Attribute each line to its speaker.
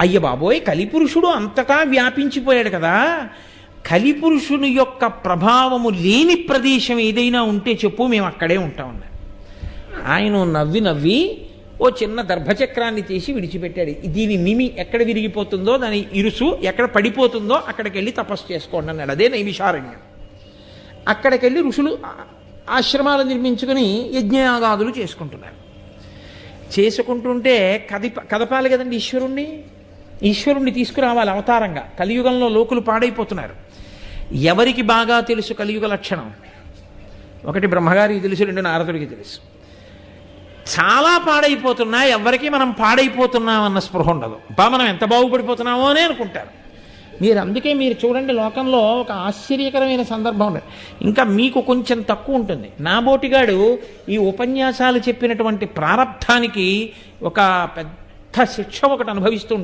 Speaker 1: అయ్య బాబోయ్ కలిపురుషుడు అంతటా వ్యాపించిపోయాడు కదా. కలిపురుషుని యొక్క ప్రభావము లేని ప్రదేశం ఏదైనా ఉంటే చెప్పు మేము అక్కడే ఉంటామన్నారు ఆయన నవ్వి నవ్వి ఓ చిన్న దర్భచక్రాన్ని తీసి విడిచిపెట్టాడు. దీని మిమి ఎక్కడ విరిగిపోతుందో దాని ఇరుసు ఎక్కడ పడిపోతుందో అక్కడికి వెళ్ళి తపస్సు చేసుకోండి అన్నాడు. అదే నైమిషారణ్యం. అక్కడికి వెళ్ళి ఋషులు ఆశ్రమాలు నిర్మించుకుని యజ్ఞయాగాదులు చేసుకుంటున్నారు. చేసుకుంటుంటే కదిప కదపాలి కదండి ఈశ్వరుణ్ణి? ఈశ్వరుణ్ణి తీసుకురావాలి అవతారంగా. కలియుగంలో లోకులు పాడైపోతున్నారు. ఎవరికి బాగా తెలుసు కలియుగ లక్షణం? ఒకటి బ్రహ్మగారికి తెలుసు రెండు నారదుడికి తెలుసు. చాలా పాడైపోతున్నా ఎవరికి మనం పాడైపోతున్నాం అన్న స్పృహ ఉండదు. బా మనం ఎంత బాగుపడిపోతున్నామో అని అనుకుంటారు. మీరు అందుకే మీరు చూడండి లోకంలో ఒక ఆశ్చర్యకరమైన సందర్భం ఉండదు ఇంకా మీకు కొంచెం తక్కువ ఉంటుంది. నా బోటిగాడు ఈ ఉపన్యాసాలు చెప్పినటువంటి ప్రారంధానికి ఒక పెద్ద శిక్ష ఒకటి అనుభవిస్తూ